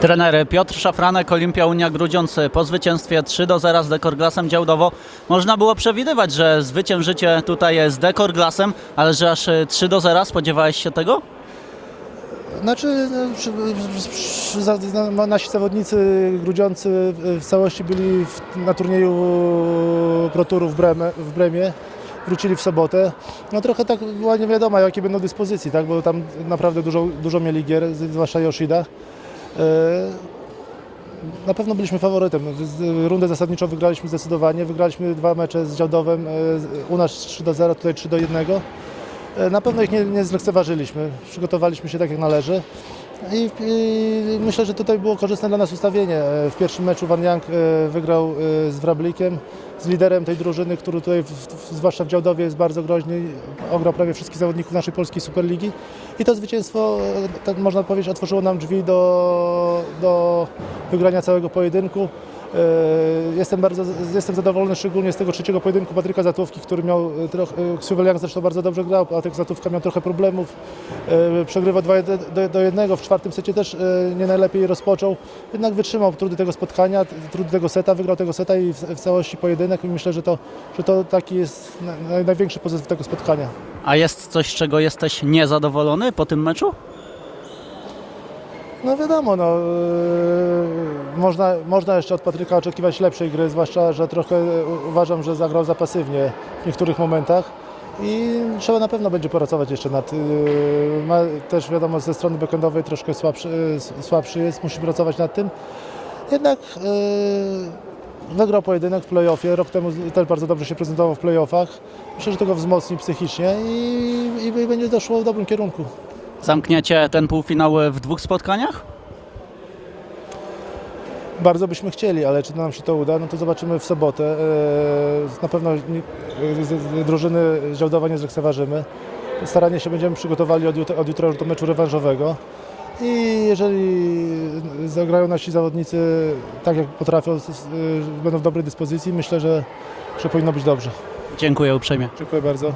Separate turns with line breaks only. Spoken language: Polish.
Trener Piotr Szafranek, Olimpia Unia Grudziądz po zwycięstwie 3 do 0 z Dekorglasem Działdowo. Można było przewidywać, że zwyciężycie tutaj z Dekorglasem, ale że aż 3 do 0 spodziewałeś się tego?
Znaczy, no, nasi zawodnicy grudziący w całości byli na turnieju Pro Touru w, Bremie, w Bremie. Wrócili w sobotę. No trochę tak była nie wiadomo, jakie będą dyspozycji, tak? bo tam naprawdę dużo, dużo mieli gier, zwłaszcza Yoshida. E, Na pewno byliśmy faworytem. Rundę zasadniczą wygraliśmy zdecydowanie. Wygraliśmy dwa mecze z Działdowem. e, U nas 3 do 0, tutaj 3 do 1. E, Na pewno ich nie, nie zlekceważyliśmy. Przygotowaliśmy się tak jak należy. I, I myślę, że tutaj było korzystne dla nas ustawienie. W pierwszym meczu Van wygrał z Wrablikiem, z liderem tej drużyny, który tutaj, w, w, zwłaszcza w Działdowie, jest bardzo groźny. Ograł prawie wszystkich zawodników naszej polskiej Superligi. I to zwycięstwo, e, tak można powiedzieć, otworzyło nam drzwi do, do wygrania całego pojedynku. E, Jestem bardzo jestem zadowolony szczególnie z tego trzeciego pojedynku Patryka Zatówki, który miał e, trochę, Ksuwel Young zresztą bardzo dobrze grał, Patryk Zatówka miał trochę problemów, e, przegrywa 2 do, do jednego, w czwartym secie też e, nie najlepiej rozpoczął, jednak wytrzymał trudy tego spotkania, trudy tego seta, wygrał tego seta i w, w całości pojedynek i myślę, że to, że to taki jest na- naj, największy pozytyw tego spotkania.
A jest coś, z czego jesteś niezadowolony po tym meczu?
No wiadomo, no, yy, można, można jeszcze od Patryka oczekiwać lepszej gry, zwłaszcza, że trochę uważam, że zagrał za pasywnie w niektórych momentach i trzeba na pewno będzie pracować jeszcze nad, yy, ma też wiadomo ze strony backendowej troszkę słabszy, yy, słabszy jest, musi pracować nad tym. Jednak yy, wygrał pojedynek w playoffie, rok temu też bardzo dobrze się prezentował w playoffach. Myślę, że tego wzmocni psychicznie i, i, będzie to szło w dobrym kierunku.
Zamkniecie ten półfinał w dwóch spotkaniach?
Bardzo byśmy chcieli, ale czy nam się to uda, no to zobaczymy w sobotę. E, Na pewno z- drużyny Działdowa nie zlekceważymy. Staranie się będziemy przygotowali od jutra, od jutra do meczu rewanżowego. I jeżeli zagrają nasi zawodnicy tak jak potrafią, będą w dobrej dyspozycji, myślę, że, że powinno być dobrze.
Dziękuję uprzejmie.
Dziękuję bardzo.